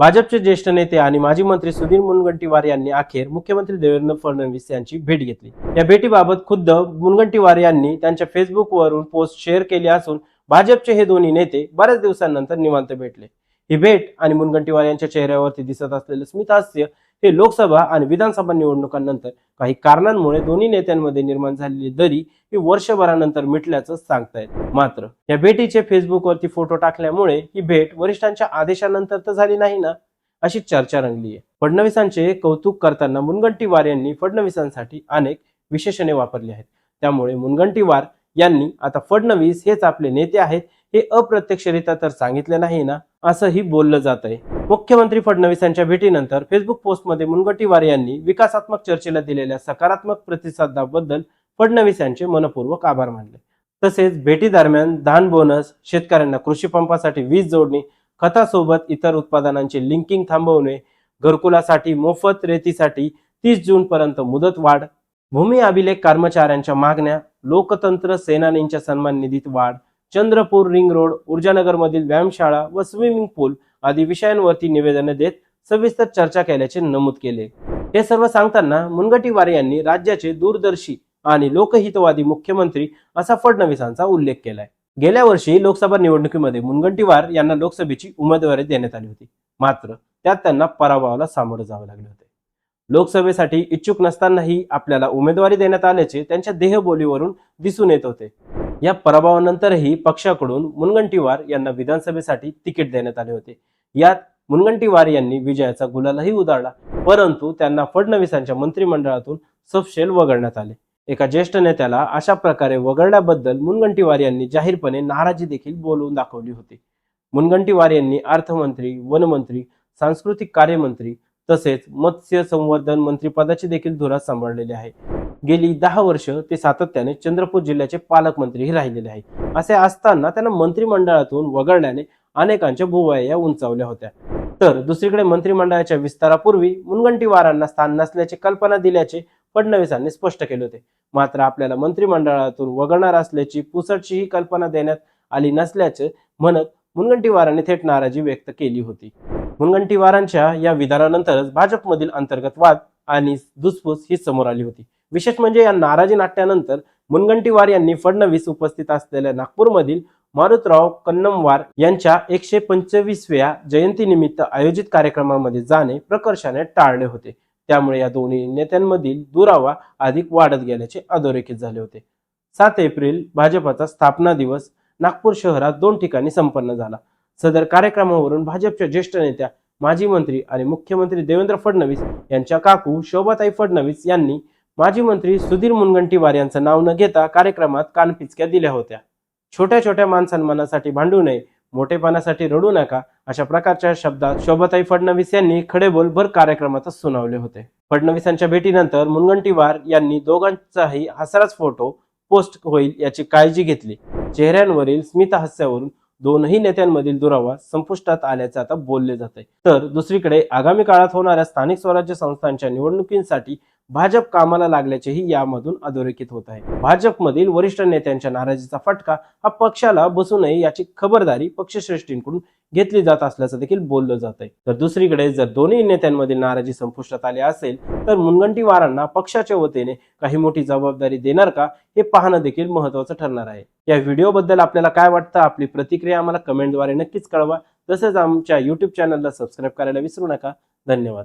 भाजपचे ज्येष्ठ नेते आणि माजी मंत्री सुधीर मुनगंटीवार यांनी अखेर मुख्यमंत्री देवेंद्र फडणवीस यांची भेट घेतली. या भेटीबाबत खुद्द मुनगंटीवार यांनी त्यांच्या फेसबुकवरून पोस्ट शेअर केली असून भाजपचे हे दोन्ही नेते बऱ्याच दिवसांनंतर निवांत भेटले. ही भेट आणि मुनगंटीवार यांच्या चेहऱ्यावरती दिसत असलेलं स्मितहास्य हे लोकसभा आणि विधानसभा निवडणुकांनंतर काही कारणांमुळे दोन्ही नेत्यांमध्ये निर्माण झालेली दरी ही वर्षभरानंतर मिटल्याचं सांगतायत. मात्र या भेटीचे फेसबुकवरती फोटो टाकल्यामुळे ही भेट वरिष्ठांच्या आदेशानंतर तर झाली नाही ना? अशी चर्चा रंगली आहे फडणवीसांचे कौतुक करताना मुनगंटीवार यांनी फडणवीसांसाठी अनेक विशेषणे वापरली आहेत. त्यामुळे मुनगंटीवार यांनी आता फडणवीस हेच आपले नेते आहेत हे अप्रत्यक्षरित्या तर सांगितले नाही ना असंही बोललं जात आहे मुख्यमंत्री फडणवीसांच्या भेटीनंतर फेसबुक पोस्टमध्ये मुनगटीवार यांनी विकासात्मक चर्चेला दिलेल्या सकारात्मक प्रतिसादाबद्दल फडणवीस यांचे मनपूर्वक आभार मानले. तसेच भेटी दरम्यान धान बोनस शेतकऱ्यांना कृषी पंपासाठी वीज जोडणी खतासोबत इतर उत्पादनांचे लिंकिंग थांबवणे घरकुलासाठी मोफत रेतीसाठी तीस जून पर्यंत मुदत वाढ भूमी अभिलेख कर्मचाऱ्यांच्या मागण्या लोकतंत्र सेनानींच्या सन्मान निधीत वाढ चंद्रपूर रिंग रोड ऊर्जानगरमधील व्यायामशाळा व स्विमिंग पूल आदी विषयांवरती निवेदने देत सविस्तर चर्चा केल्याचे नमूद केले. हे सर्व सांगताना मुनगंटीवार यांनी राज्याचे दूरदर्शी आणि लोकहितवादी मुख्यमंत्री असा फडणवीसांचा उल्लेख केलाय. गेल्या वर्षी लोकसभा निवडणुकीमध्ये मुनगंटीवार यांना लोकसभेची उमेदवारी देण्यात आली होती. मात्र त्यात त्यांना पराभवाला सामोरं जावे लागले होते. लोकसभेसाठी इच्छुक नसतानाही आपल्याला उमेदवारी देण्यात आल्याचे त्यांच्या देहबोलीवरून दिसून येत होते. या पराभवानंतरही पक्षाकडून मुनगंटीवार यांना विधानसभेसाठी तिकीट देण्यात आले होते. यात मुनगंटीवार यांनी विजयाचा गुलालही उधळला परंतु त्यांना फडणवीसांच्या मंत्रिमंडळातून सपशेल वगळण्यात आले. एका ज्येष्ठ नेत्याला अशा प्रकारे वगळल्याबद्दल मुनगंटीवार यांनी जाहीरपणे नाराजी देखील बोलवून दाखवली होती. मुनगंटीवार यांनी अर्थमंत्री वनमंत्री सांस्कृतिक कार्यमंत्री तसेच मत्स्य संवर्धन मंत्रिपदाची देखील धुरा सांभाळलेली आहे. गेली दहा वर्ष ते सातत्याने चंद्रपूर जिल्ह्याचे पालकमंत्रीही राहिलेले आहे असे असताना त्यांना मंत्रिमंडळातून वगळल्याने अनेकांच्या भुवया उंचावल्या होत्या. तर दुसरीकडे मंत्रिमंडळाच्या विस्तारापूर्वी मुनगंटीवारांना स्थान नसल्याची कल्पना दिल्याचे फडणवीसांनी स्पष्ट केले होते. मात्र आपल्याला मंत्रिमंडळातून वगळणार असल्याची पुसटचीही कल्पना देण्यात आली नसल्याचे म्हणत मुनगंटीवारांनी थेट नाराजी व्यक्त केली होती. मुनगंटीवारांच्या या विधानानंतरच भाजपमधील अंतर्गत वाद आणि दुसफूस ही समोर आली होती. विशेष म्हणजे या नाराजी नाट्यानंतर मुनगंटीवार यांनी फडणवीस उपस्थित असलेल्या नागपूरमधील मारुतराव कन्नमवार यांच्या एकशे पंचवीसव्या जयंतीनिमित्त आयोजित कार्यक्रमामध्ये जाणे प्रकर्षाने टाळले होते. त्यामुळे या दोन्ही नेत्यांमधील दुरावा अधिक वाढत गेल्याचे अधोरेखित झाले होते. सात एप्रिल भाजपाचा स्थापना दिवस नागपूर शहरात दोन ठिकाणी संपन्न झाला. सदर कार्यक्रमावरून भाजपच्या ज्येष्ठ नेत्या माजी मंत्री आणि मुख्यमंत्री देवेंद्र फडणवीस यांच्या काकू शोभाताई फडणवीस यांनी माजी मंत्री सुधीर मुनगंटीवार यांचं नाव न घेता कार्यक्रमात कानपिचक्या दिल्या होत्या. छोट्या छोट्या मानसन्मानासाठी भांडू नये मोठेपणासाठी रडू नका अशा प्रकारच्या शब्दात शोभाताई फडणवीस यांनी खडेबोल भर कार्यक्रमातच सुनावले होते. फडणवीसांच्या भेटीनंतर मुनगंटीवार यांनी दोघांचाही हसराच फोटो पोस्ट होईल याची काळजी घेतली. चेहऱ्यांवरील स्मितहास्यावरून दोनही नेत्यांमधील दुरावा संपुष्टात आल्याचे आता बोलले जाते. तर दुसरीकडे आगामी काळात होणाऱ्या स्थानिक स्वराज्य संस्थांच्या निवडणुकींसाठी भाजप कामाला लागल्याचेही यामधून अधोरेखित होत आहे. भाजपमधील वरिष्ठ नेत्यांच्या नाराजीचा फटका हा पक्षाला बसू नये याची खबरदारी पक्षश्रेष्ठींकडून घेतली जात असल्याचं देखील बोललं जात आहे तर दुसरीकडे जर दोन्ही नेत्यांमधील नाराजी संपुष्टात आली असेल तर मुनगंटीवारांना पक्षाच्या वतीने काही मोठी जबाबदारी देणार का हे पाहणं देखील महत्वाचं ठरणार आहे. या व्हिडिओबद्दल आपल्याला काय वाटतं? आपली प्रतिक्रिया आम्हाला कमेंटद्वारे नक्कीच कळवा. तसेच आमच्या युट्यूब चॅनलला सबस्क्राईब करायला विसरू नका. धन्यवाद.